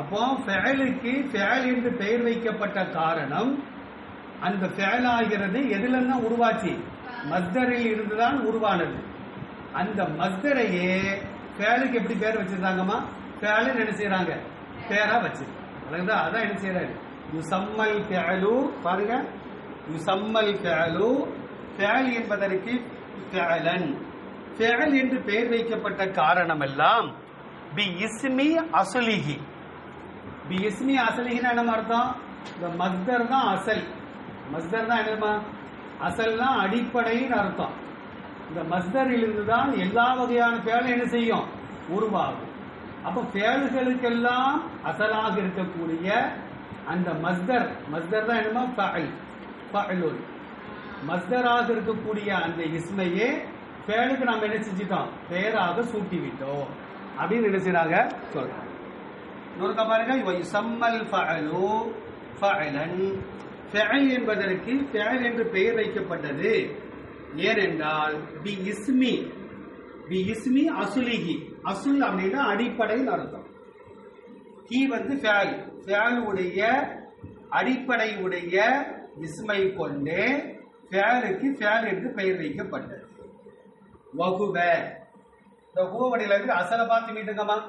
அப்போ ஃபெயலுக்கு ஃபெயல் என்று பெயர் வைக்கப்பட்ட காரணம் அந்த ஃபெயல் ஆகிறது எதுலன்னா உருவாச்சு? மஸ்தரில் இருந்துதான் உருவானது. அந்த மஸ்தரையே ஃபேலுக்கு எப்படி பேர் வச்சிருந்தாங்கம்மா? ஃபேலு என்ன செய்யறாங்க பேரா வச்சு. அதான் அதான் என்ன செய்யறாரு யுசம்மல் ஃபேலு பாருங்க. யுசம்மல் ஃபேலு ஃபேல் என்பதற்கு ஃபேலன் ஃபேல் என்று பெயர் வைக்கப்பட்ட காரணம் எல்லாம் பி இஸ்மி அசுலிகி பிஎஸ்மி இஸ்மி என்ன அர்த்தம்? இந்த மஸ்தர் தான் அசல். மஸ்தர் தான் என்னமா தான் அடிப்படைன்னு அர்த்தம். இந்த மஸ்தரிலிருந்து தான் எல்லா வகையான பேலும் என்ன செய்யும்? உருவாகும். அப்ப பேல்களுக்கெல்லாம் அசலாக இருக்கக்கூடிய அந்த மஸ்தர் மஸ்தர் தான் என்னமா ஃபஅல். ஃபஅலுல். மஸ்தராக இருக்கக்கூடிய அந்த இஸ்மையே பேலுக்கு நாம் என்ன செஞ்சிட்டோம்? பெயராக சூட்டி விட்டோம் அப்படின்னு நினைச்சுறாங்க சொல்றோம் சொல்றாங்க இன்னொருக்க பாருங்க. என்பதற்கு ஃபஅல் என்று பெயர் வைக்கப்பட்டது. ஏனென்றால் பி இஸ்மி. பி இஸ்மி அசுலிகி. அசுல் அப்படின்னா அடிப்படையில் அர்த்தம். கி வந்து ஃபேல் ஃபேல் உடைய அடிப்படை உடைய இஸ்மை கொண்டு ஃபேலுக்கு ஃபேல் என்று பெயர் வைக்கப்பட்டது. வகுவ. இந்த ஹூவடியில் இருந்து அசலை பார்த்து மீட்டுங்கம்மா.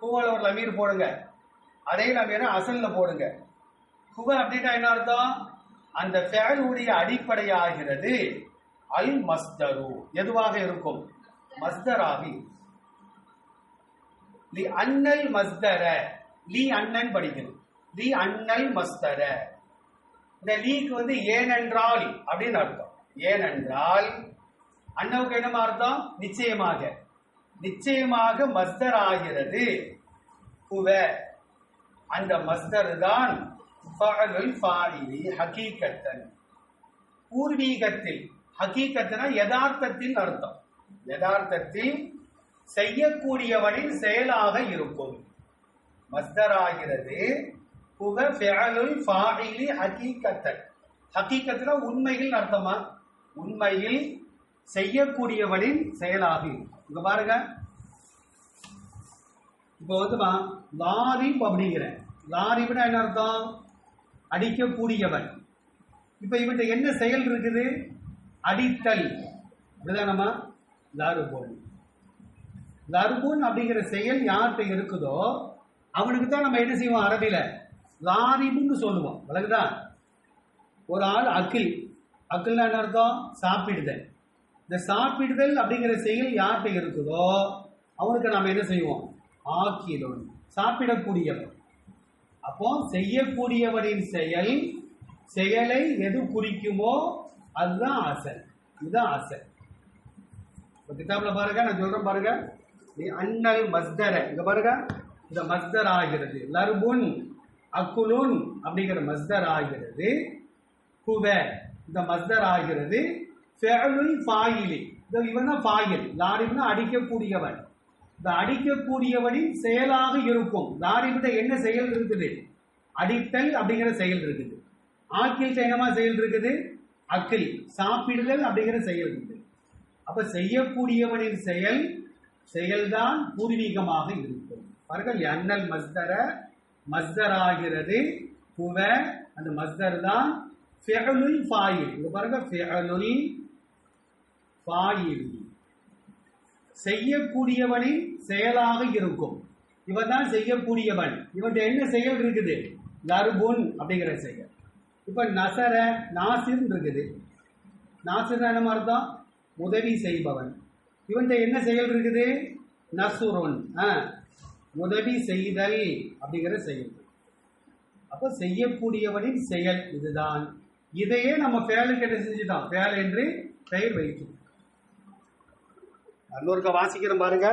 ஹூவல ஒரு லமீர் போடுங்க. அதே வேணும் அசல்ல போடுங்க. ஹுவ அப்படின்னா என்ன அர்த்தம்? அந்த ஃபேலுடைய அடிப்படையாகிறது அல் மஸ்தரு. எதுவாக இருக்கும்? மஸ்தராக. லி அன்னல் மஸ்தர. லி அண்ணன் படிக்கணும் லி அன்னல் மஸ்தர. இந்த லீக்கு வந்து ஏனென்றால் அப்படின்னு அர்த்தம். ஏனென்றால் அண்ணவுக்கு என்னமா அர்த்தம்? நிச்சயமாக. நிச்சயமாக மஸ்தர் ஆகிறது ஹுவ அந்த மஸ்தர் தான் ஹகீகத்தன் பூர்வீகத்தில் ஹகீகத்தனா யதார்த்தத்தில் அர்த்தம். யதார்த்தத்தில் செய்யக்கூடியவனின் செயலாக இருக்கும். மஸ்தர் ஆகிறது புக ஃபெஅலுல் ஃபாயிலி ஹகீகத்தன் ஹகீகத்தனா உண்மையில் அர்த்தமா? உண்மையில் செய்யக்கூடியவனின் செயலாக இருக்கும். இங்க பாருங்க. இப்போ வந்து லாரிப் அப்படிங்கிறேன். லாரிப்னா என்ன அர்த்தம் அடிக்கக்கூடியவன். இப்போ இவன்ட்ட என்ன செயல் இருக்குது? அடித்தல். அப்படிதானம்மா லாருபோன். லருபோன் அப்படிங்கிற செயல் யார்கிட்ட இருக்குதோ அவனுக்கு தான் நம்ம என்ன செய்வோம்? அரபியில் லாரிபுன்னு சொல்லுவோம். விளக்குதா ஒரு ஆள் அக்கில். அக்கில்னா என்ன அர்த்தம் சாப்பிடுதல். இந்த சாப்பிடுதல் அப்படிங்கிற செயல் யார்கிட்ட இருக்குதோ அவனுக்கு நாம் என்ன செய்வோம்? ஆக்கிலோன் சாப்பிடக்கூடியவன். அப்போ செய்யக்கூடியவரின் செயல் செயலை எது குறிக்குமோ அதுதான் அசல் இதுதான் அசல் இப்போ கிதாபில் பாருங்க நான் சொல்கிறேன் பாருங்க. அண்ணல் அன்னல் மஸ்தர இங்கே பாருங்க. இந்த மஸ்தர் ஆகிறது. லர்புன் அக்குலுன் அப்படிங்கிற மஸ்தர் ஆகிறது. குவ இந்த மஸ்தர் ஆகிறது. ஃபெஅலுல் ஃபாயிலி. இந்த இவன் தான் ஃபாயில். லாரிப்னா அடிக்கக்கூடியவன். இந்த அடிக்கக்கூடியவனின் செயலாக இருக்கும். லாரிப்ட என்ன செயல் இருக்குது? அடித்தல் அப்படிங்கிற செயல் இருக்குது. ஆக்கில் சைனமா செயல் இருக்குது? அக்கில். சாப்பிடுதல் அப்படிங்கிற செயல் இருக்குது. அப்ப செய்யக்கூடியவனின் செயல் செயல்தான் பூர்வீகமாக இருக்கும். பாருங்கள் அண்ணல் மஸ்தர மஸ்தராகிறது புவ அந்த மஸ்தர் தான் ஃபெஅலுல் ஃபாயில் பாருங்க ஃபாயில். செய்யக்கூடியவனின் செயலாக இருக்கும். இவன் தான் செய்யக்கூடியவன். இவன்கிட்ட என்ன செயல் இருக்குது? லர்புன் அப்படிங்கிற செயல். இப்போ நசர நாசிர் இருக்குது. நாசிர் என்ன அர்த்தம்? உதவி செய்பவன். இவன்ட்ட என்ன செயல் இருக்குது? நசுருன். ஆ, உதவி செய்தல் அப்படிங்கிற செயல். அப்போ செய்யக்கூடியவனின் செயல் இதுதான். இதையே நம்ம ஃபேலுக்கு என்ன செஞ்சுட்டோம்? ஃபேல் என்று பெயர் வைத்தோம். இன்னொருக்க வாசிக்கிறோம் பாருங்க.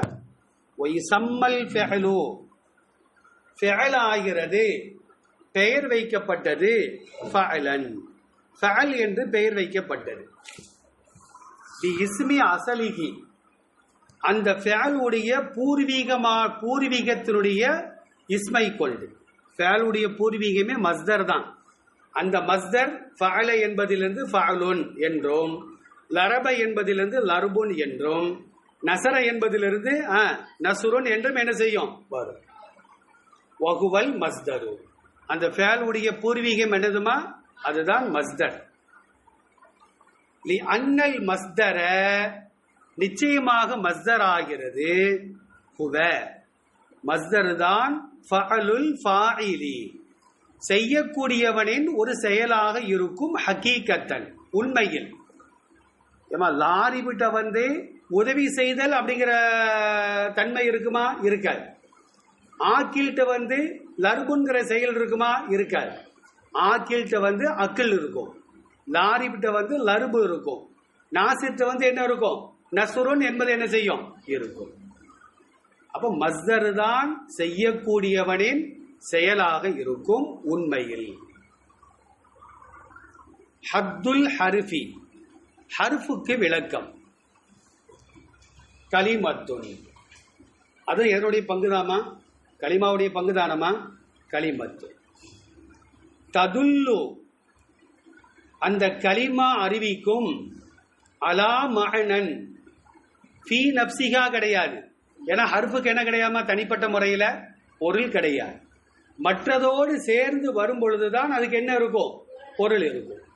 ஒய் சம்மல் ஃபெஹலு. ஃபெஹல் ஆகிறது பெயர் வைக்கப்பட்டது. ஃபஅலன். ஃபஅல் என்று பெயர் வைக்கப்பட்டது. தி இஸ்மி அசலிகி அந்த ஃபேலுடைய பூர்வீகமா பூர்வீகத்தினுடைய இஸ்மை கொண்டு ஃபேலுடைய பூர்வீகமே மஸ்தர் தான். அந்த மஸ்தர் ஃபஅல என்பதிலிருந்து ஃபஅலுன் என்றும் லரப என்பதிலிருந்து லர்புன் என்றும் நசர என்பதிலிருந்து நசுருன் என்றும் என்ன செய்யும்? வரும். வகுவல் மஸ்தரு. அந்த ஃபேலுடைய பூர்வீகம் என்னதுமா? அதுதான் மஸ்தர். லி அன்னல் மஸ்தர நிச்சயமாக மஸ்தர் ஆகிறது ஹுவ மஸ்தர் தான் செய்யக்கூடியவனின் ஒரு செயலாக இருக்கும் ஹக்கீக்கத்தன் உண்மையில். ஏமா லாரி விட்ட வந்து உதவி செய்தல் அப்படிங்கிற தன்மை இருக்குமா? இருக்காது. ஆக்கில்கிட்ட வந்து லர்புங்கிற செயல் இருக்குமா? இருக்காது. ஆக்கில்கிட்ட வந்து அக்கில் இருக்கும். லாரிபிட்ட வந்து லர்பு இருக்கும். நாசிட்ட வந்து என்ன இருக்கும்? நசுருன் என்பது என்ன செய்யும்? இருக்கும். அப்ப மஸ்தர் தான் செய்யக்கூடியவனின் செயலாக இருக்கும் உண்மையில். ஹத்துல் ஹர்ஃபி. ஹர்ஃபுக்கு விளக்கம். கலிமத்துன் அது எதனுடைய பங்குதாமா? களிமாவுடைய பங்குதானமா? களிமத்து. ததுல்லு. அந்த களிமா அறிவிக்கும் அலா மகனன் ஃபீ நப்சிகா கிடையாது. ஏன்னா ஹர்ஃபுக்கு என்ன கிடையாமா? தனிப்பட்ட முறையில் பொருள் கிடையாது. மற்றதோடு சேர்ந்து வரும் பொழுதுதான் அதுக்கு என்ன இருக்கும் பொருள் இருக்கும்.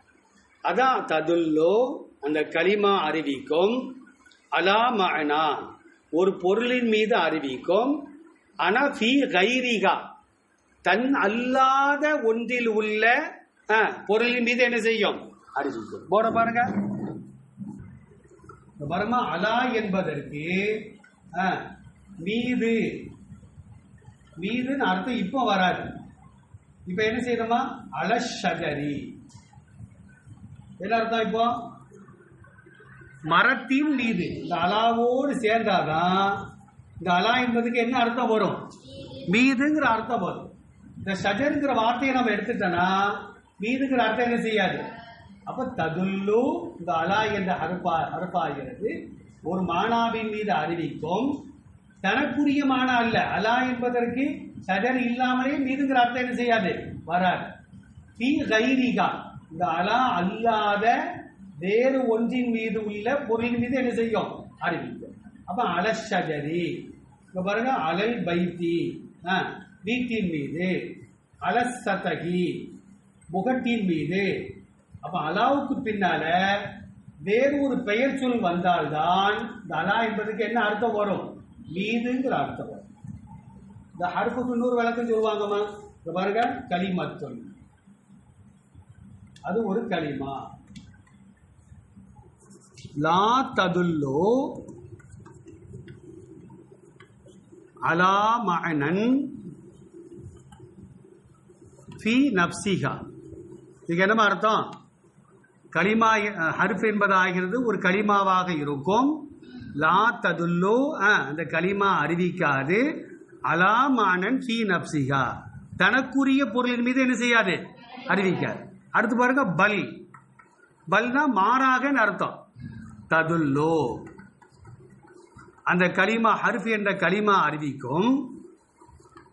அதான் ததுல்லோ. அந்த களிமா அறிவிக்கும் அலா மகனா ஒரு பொருளின் மீது அறிவிக்கும். அனா ஃபி கைரிகா தன் அல்லாத ஒன்றில் உள்ள ஆ, பொருளின் மீது என்ன செய்யும்? அறிவிக்கும். போட பாருங்க. இந்த அலா என்பதற்கு ஆ, மீது. மீதுன்னு அர்த்தம் இப்போ வராது. இப்ப என்ன செய்யணுமா? அலஷஜரி. என்ன அர்த்தம் இப்போ? மரத்தையும் நீது இந்த அலாவோடு சேர்ந்தாதான் இந்த அலா என்பதுக்கு என்ன அர்த்தம் வரும்? மீதுங்கிற அர்த்தம் வரும். இந்த ஷஜருங்கிற வார்த்தையை நம்ம எடுத்துட்டோம்னா மீதுங்கிற அர்த்தம் என்ன செய்யாது? அப்போ ததுல்லு இந்த அலா என்ற அறுப்பா அறுப்பாகிறது ஒரு மானாவின் மீது அறிவிக்கும். தனக்குரிய மானா அல்ல. அலா என்பதற்கு ஷஜர் இல்லாமலே மீதுங்கிற அர்த்தம் என்ன செய்யாது? வராது. தீ கைரிகா. இந்த அலா அல்லாத வேறு ஒன்றின் மீது உள்ள பொருளின் மீது என்ன செய்யும்? அறிவிக்கும். அப்ப அலஷஜரி. இப்போ பாருங்க அலல் பைத்தி. ஆ, வீட்டின் மீது. அலசதகி. முகட்டின் மீது. அப்ப அலாவுக்கு பின்னால வேறு ஒரு பெயர் சொல் வந்தால்தான் இந்த அலா என்பதுக்கு என்ன அர்த்தம் வரும்? மீதுங்கிற அர்த்தம் வரும். இந்த ஹர்ஃபுக்கு இன்னொரு விளக்கம் சொல்லுவாங்கம்மா. பாருங்க களிமத்தொல் அது ஒரு களிமா. லா ததுல்லோ அலா மகனன் ஃபி நப்சிகா இதுக்கு என்னமா அர்த்தம்? களிமா ஹர்ஃப் என்பதாகிறது ஒரு களிமாவாக இருக்கும். லா ததுல்லோ அந்த களிமா அறிவிக்காது. அலா மானன் ஃபி நப்சிகா தனக்குரிய பொருளின் மீது என்ன செய்யாது? அறிவிக்காது. அடுத்து பாருங்க பல். பல்னா மாறாகன்னு அர்த்தம். ததுல்லோ. அந்த கலிமா ஹர்ஃப் என்ற கலிமா அறிவிக்கும்.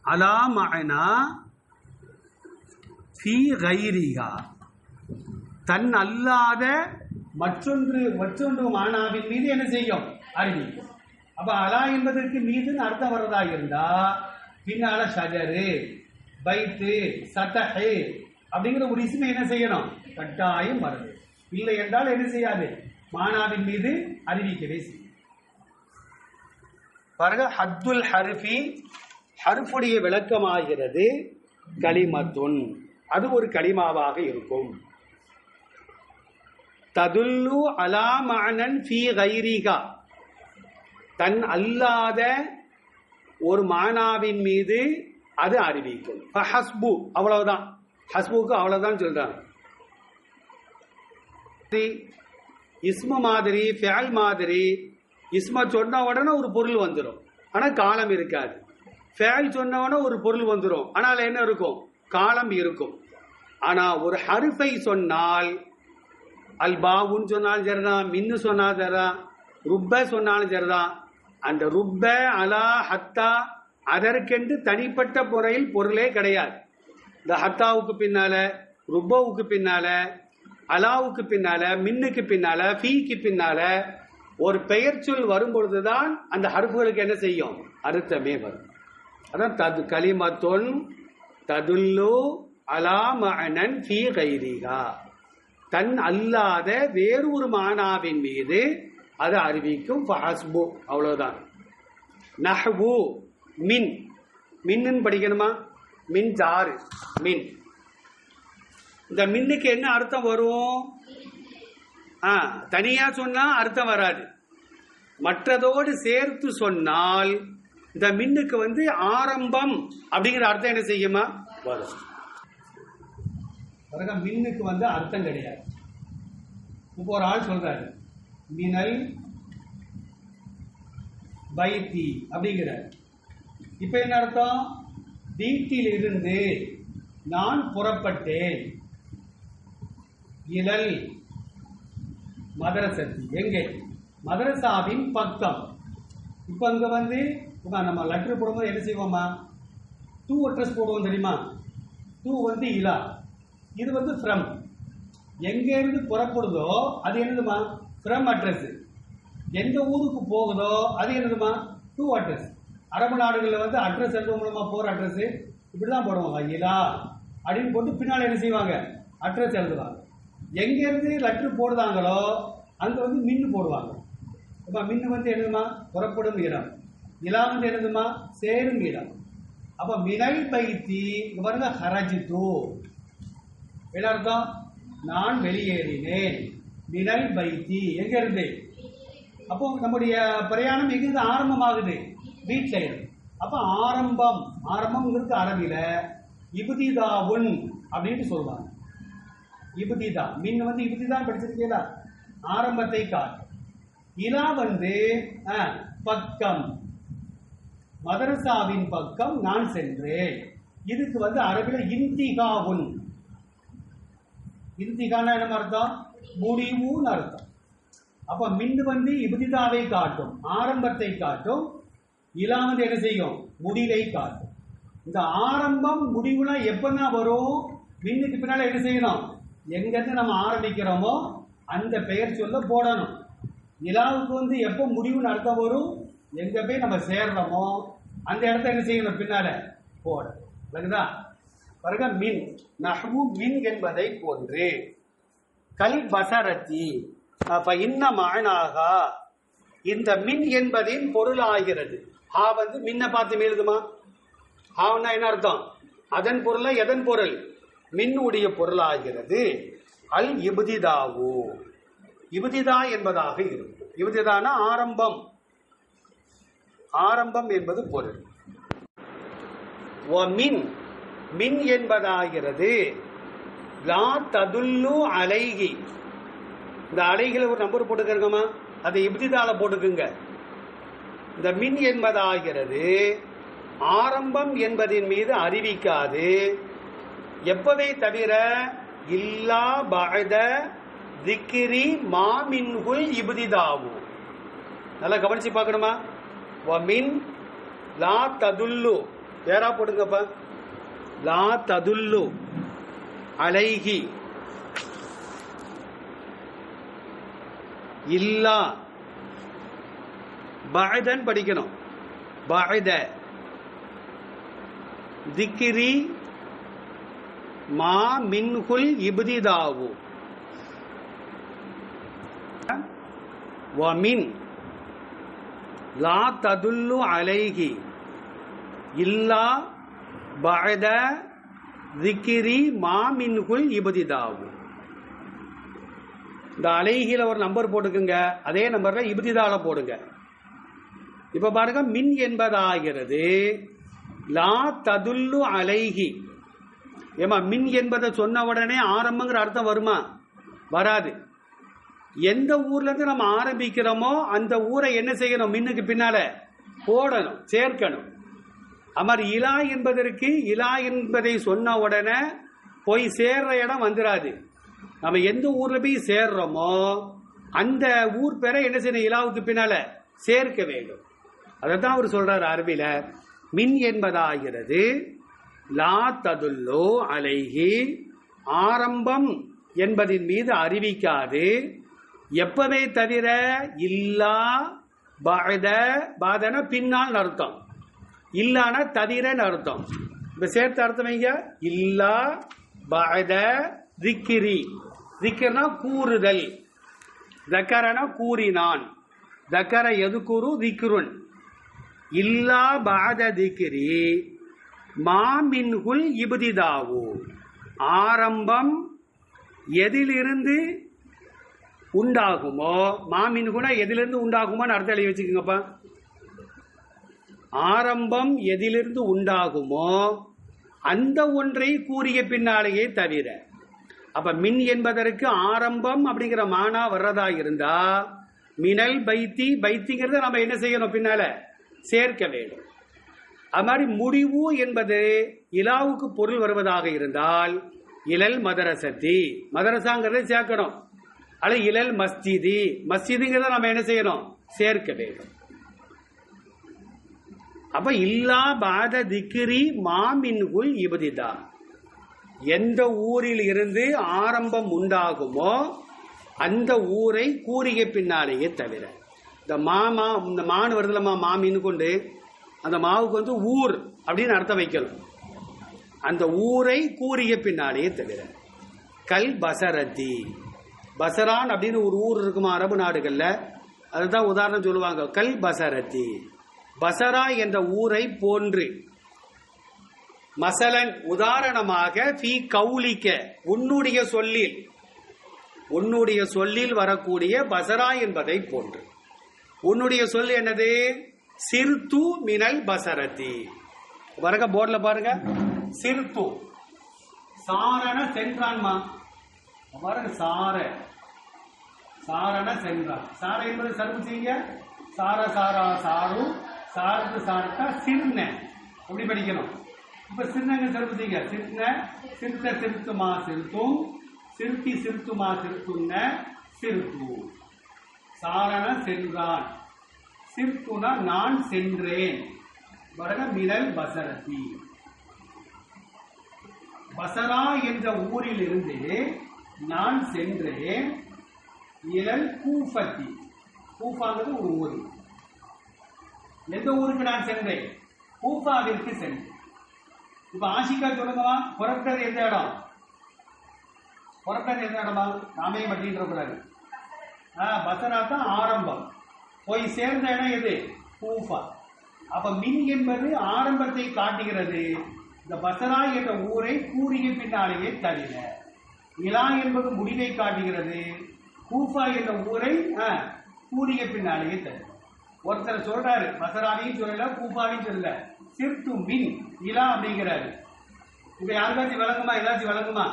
அலா மகனா ஃபி கைரிகா தன் அல்லாத மற்றொன்று மற்றொன்று மானாவின் மீது என்ன செய்யும்? அறிவிக்கும். அப்ப அலா என்பதற்கு மீதுன்னு அர்த்தம் வர்றதா இருந்தா பின்னால ஷஜரு பைத்து சட்டஹு அப்படிங்கிற ஒரு இசுமை என்ன செய்யணும்? கட்டாயம் வருது. இல்லை என்றால் என்ன செய்யாது? மானாவின் மீது அறிவிக்கவே செய்யும். பாருங்க ஹத்துல் ஹர்ஃபி ஹர்ஃபுடைய விளக்கமாகிறது களிமத்துன் அது ஒரு களிமாவாக இருக்கும். ததுல்லு அலா ஃபி கைரிகா தன் அல்லாத ஒரு மானாவின் மீது அது அறிவிக்கும். ஹஸ்பு அவ்வளவுதான். ஹஸ்புக்கு அவ்வளவுதான் சொல்றாங்க. இஸ்ம மாதிரி ஃபேல் மாதிரி. இஸ்ம சொன்ன உடனே ஒரு பொருள் வந்துடும் ஆனால் காலம் இருக்காது. ஃபேல் சொன்ன உடனே ஒரு பொருள் வந்துடும் ஆனால் என்ன இருக்கும்? காலம் இருக்கும். ஆனால் ஒரு ஹருஃபை சொன்னால் அல் பாவுன்னு சொன்னாலும் சரிதான் மின்னு சொன்னாலும் சரிதான் ருப்ப சொன்னாலும் சரிதான். அந்த ருப்ப அலா ஹத்தா அதற்கென்று தனிப்பட்ட முறையில் பொருளே கிடையாது. இந்த ஹத்தாவுக்கு பின்னால ருப்பவுக்கு பின்னால அலாவுக்கு பின்னால மின்னுக்கு பின்னால ஃபீக்கு பின்னால ஒரு பெயர் சொல் வரும் பொழுதுதான் அந்த ஹருப்புகளுக்கு என்ன செய்யும்? அர்த்தமே வரும். அதான் தது களிமத்தொன் ததுல்லு அலா ஃபீ கைரிகா தன் அல்லாத வேறு ஒரு மானாவின் மீது அது அறிவிக்கும். ஃபஹஸ்பு அவ்வளவுதான். நஹ்பு மின். மின்னு படிக்கணுமா? மின் ஜாரு மின். இந்த மின்னுக்கு என்ன அர்த்தம் வரும்? ஆ தனியா சொன்னா அர்த்தம் வராது. மற்றதோடு சேர்த்து சொன்னால் இந்த மின்னுக்கு வந்து ஆரம்பம் அப்படிங்கிற அர்த்தம் என்ன செய்யுமா? வரும். மின்னுக்கு வந்து அர்த்தம் கிடையாது. இப்போ ஒரு ஆள் சொல்றாரு மினல் பைத்தி அப்படிங்கிறார். இப்ப என்ன அர்த்தம்? வீட்டிலிருந்து நான் புறப்பட்டேன். இழல் மதரசத்து. எங்கே? மதரசாவின் பக்கம். இப்போ அங்கே வந்து நம்ம லெட்டர் போடும்போது என்ன செய்வோமா டூ அட்ரஸ் போடுவோம் தெரியுமா? டூ வந்து இலா இது வந்து ஃப்ரம் எங்கேருந்து புறப்படுதோ அது என்னதுமா? ஃப்ரம் அட்ரஸ் எந்த ஊருக்கு போகுதோ அது என்னதுமா? டூ அட்ரஸ் அரபு நாடுகளில் வந்து அட்ரஸ் எழுத மூலமாக போகிற அட்ரஸ் இப்படி தான் போடுவாங்க. இலா அப்படின்னு போட்டு பின்னால் என்ன செய்வாங்க? அட்ரஸ் எழுதுவாங்க. எங்கேருந்து லெட்ரு போடுதாங்களோ அங்கே வந்து மின்னு போடுவாங்க. அப்போ மின்னு வந்து என்னதுமா? புறப்படும் இடம். நிலா வந்து என்னதுமா? சேரும் இடம். அப்போ மினல் பைத்தி இங்க பாருங்க ஹரஜித்து என்ன அர்த்தம் நான் வெளியேறினேன். மினல் பைத்தி எங்க இருந்து அப்போ நம்முடைய பிரயாணம் எங்கிருந்து ஆரம்பமாகுது? வீட்டில் இருந்து. அப்போ ஆரம்பம் ஆரம்பம்ங்கிறது அரபியில் இபுதிதாவுன் அப்படின்னு சொல்லுவாங்க. இபுதிதா. மின் வந்து இபுதிதான் படிச்சிருக்கீங்களா? ஆரம்பத்தை காட்டும் இலா வந்து ஆ, பக்கம். மதரசாவின் பக்கம் நான் சென்றேன். இதுக்கு வந்து அரபில் இந்திகாவுன் இந்திகானா என்ன அர்த்தம்? முடிவுன்னு அர்த்தம். அப்ப மின் வந்து இபுதிதாவை காட்டும். ஆரம்பத்தை காட்டும். இலா வந்து என்ன செய்யும்? முடிவை காட்டும். இந்த ஆரம்பம் முடிவுலாம் எப்பதான் வரும்? மின்னுக்கு பின்னால் என்ன செய்யணும்? எங்கிருந்து நம்ம ஆரம்பிக்கிறோமோ அந்த பெயர் சொல்ல போடணும். நிலாவுக்கு வந்து எப்போ முடிவுன்னு அர்த்தம் வரும்? எங்கே போய் நம்ம சேர்றோமோ? அந்த இடத்த என்ன செய்யணும் பின்னால? போட விளங்குதா? பாருங்க மின். நஹ்வு மின் என்பதை போன்று. கல் பசரத்தி அப்போ இன்ன மானாகா. இந்த மின் என்பதின் பொருளாகிறது. ஹா வந்து மின்ன பார்த்து மீழுதுமா ஹாவுன்னா என்ன அர்த்தம்? அதன் பொருளை எதன் பொருள்? மின்னுடைய பொருளாகிறது. அல் இபுதிதாவோ. இபுதிதா என்பதாக இருக்கும். இபுதிதான ஆரம்பம். ஆரம்பம் என்பது பொருள். மின். மின் என்பதாகிறது. லா ததுல்லு அலைகி இந்த அலைகளை ஒரு நம்பர் போட்டுக்கிறோமா அதை இப்திதால போட்டுக்குங்க. இந்த மின் என்பதாகிறது. ஆரம்பம் என்பதின் மீது அறிவிக்காது. எப்பதை தவிர இல்லா பகத திக்ரி மாமின்குல் இபுதிதாவு. நல்லா கவனிச்சு பார்க்கணுமா? வ மின் லா ததுல்லு. பேரா போடுங்கப்பா. லா ததுல்லு அலைகி இல்லா பகதன் படிக்கணும். பகத திக்ரி மா மின்ஹுல் இபுதிதாவு. வமின். லா ததுல்லு அலைஹி. இல்லா பத திக்கிரி மா மின்ஹுல் இப்திதாவு. இந்த அலைகியில் ஒரு நம்பர் போட்டுக்குங்க. அதே நம்பரில் இபுதிதால போடுங்க. இப்போ பாருங்க மின் என்பதாகிறது. லா ததுல்லு அலைஹி. ஏமா மின் என்பதை சொன்ன உடனே ஆரம்பங்கிற அர்த்தம் வருமா? வராது. எந்த ஊர்லேருந்து நம்ம ஆரம்பிக்கிறோமோ அந்த ஊரை என்ன செய்யணும்? மின்னுக்கு பின்னால போடணும் சேர்க்கணும். அமர் இலா என்பதற்கு இலா என்பதை சொன்ன உடனே போய் சேர்ற இடம் வந்துடாது நம்ம எந்த ஊர்ல போய் சேர்றோமோ அந்த ஊர் பேரை என்ன செய்யணும்? இலாவுக்கு பின்னால சேர்க்க வேண்டும். அதைத்தான் அவர் சொல்கிறார் அரபில. மின் என்பதாகிறது. லா ததுல்லோ அலைஹி ஆரம்பம் என்பதின் மீது அறிவிக்காது. எப்பவே தவிர இல்லா பாத பாதன பின்னால் அர்த்தம். இல்லான தவிரன்னு அர்த்தம். இப்போ சேர்த்து அர்த்தம் வைங்க இல்லா பாத திக்கிரி. திக்கர்னா கூறுதல். தக்கரனா கூறினான். தக்கர எதுக்குரு திக்ருன். இல்லா பாத திக்கிரி. மாமின்குல் இபுதிதாவோ. ஆரம்பம் எதிலிருந்து உண்டாகுமோ? மாமின்குனா எதிலிருந்து உண்டாகுமோன்னு அர்த்தம் எழுதி வச்சுக்கோங்கப்பா. ஆரம்பம் எதிலிருந்து உண்டாகுமோ? அந்த ஒன்றை கூறிய பின்னாலேயே தவிர. அப்ப மின் என்பதற்கு ஆரம்பம் அப்படிங்கிற மானா வர்றதா இருந்தா மினல் பைத்தி பைத்திங்கிறத நம்ம என்ன செய்யணும் பின்னால? சேர்க்க வேண்டும். அது மாதிரி முடிவு என்பது இலாவுக்கு பொருள் வருவதாக இருந்தால் இலல் மதரசத்தி. மதரசாங்கிறத சேர்க்கணும். அல்லது இலல் மஸ்ஜிதி. மஸ்ஜிதுங்கிறத நம்ம என்ன செய்யணும்? சேர்க்க வேண்டும். அப்ப இல்லா பாத திக்ரி மாமின்குள் இபதிதா. எந்த ஊரில் இருந்து ஆரம்பம் உண்டாகுமோ அந்த ஊரை கூறிய பின்னாலேயே தவிர. இந்த மாமா இந்த மான் வருதுலமா மாமின்னு கொண்டு அந்த மாவுக்கு வந்து ஊர் அப்படின்னு அர்த்தம் வைக்கணும். அந்த ஊரை கூறிய பின்னாலேயே தவிர கல் பசரதி பசரான் அப்படின்னு ஒரு ஊர் இருக்குமா அரபு நாடுகள்ல? அதுதான் உதாரணம் சொல்லுவாங்க. கல் பசரதி பசரா என்ற ஊரை போன்று. மசலன் உதாரணமாக ஃபி கௌலிக்க உன்னுடைய சொல்லில். உன்னுடைய சொல்லில் வரக்கூடிய பசரா என்பதை போன்று. உன்னுடைய சொல் என்னது? சிறுத்து மினல் பசரதி. பாருங்க போர்டில் பாருங்க. சிறுத்து சாரண சென்றான்மா. பாருங்க சார. சாரண சென்றான் சார என்பது சருப்பு செய்ய சார சாரா சாரு. சார்ந்து சார்த்தா சின்ன அப்படி படிக்கணும். இப்ப சின்னங்க சர்வு செய்ய சின்ன சிறுத்த சிறுத்துமா சிறுத்தும் சிறுத்தி சிறுத்துமா சிறுத்துன்ன சிறுத்து சாரண சென்றான். சிறுத்துனா நான் சென்றேன். வடக மினல் பசரதி பசரா என்ற ஊரில் இருந்து நான் சென்றேன். இளல் கூஃபத்தி. கூஃபாங்கிறது ஒரு ஊர். எந்த ஊருக்கு நான் சென்றேன்? கூஃபாவிற்கு சென்றேன். இப்ப ஆஷிகா சொல்லுங்கவா புறப்பட்டது எந்த இடம்? புறப்பட்டது எந்த இடமா? நாமே மட்டின்ற கூடாது ஆ, பசரா தான் ஆரம்பம். போய் சேர்ந்த இடம் எது? கூஃபா. அப்ப மின் என்பது ஆரம்பத்தை காட்டுகிறது. இந்த பசரா என்ற ஊரை கூறிய பின்னாலேயே தவிர இலா என்பது முடிவை காட்டுகிறது. கூஃபா என்ற ஊரை ஆ, கூறிய பின்னாலேயே தவிர. ஒருத்தர் சொல்றாரு பசராவையும் சொல்லல கூஃபாவையும் சொல்லல. சிற்று மின் இலா அப்படிங்கிறாரு. இப்ப யாருக்காச்சும் விளங்குமா? ஏதாச்சும் விளங்குமா?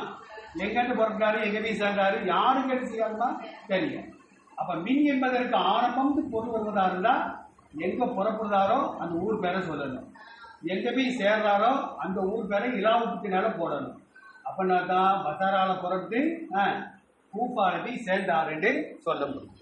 எங்கேருந்து புறப்பட்டாரு? எங்க போய் சேர்ந்தாரு? யாருக்கு எடுத்து செய்யணுமா தெரியும் அப்ப மின் என்பதற்கு ஆரம்பம்னு பொருள் வருவதா இருந்தா எங்க புறப்படுறாரோ அந்த ஊர் பேரை சொல்லணும். எங்க போய் சேர்றாரோ அந்த ஊர் பேரை இலாவுக்குனால போடணும். அப்படின்னா தான் பசாரால புறப்பட்டு கூப்பால போய் சேர்ந்தாருன்னு சொல்ல முடியும்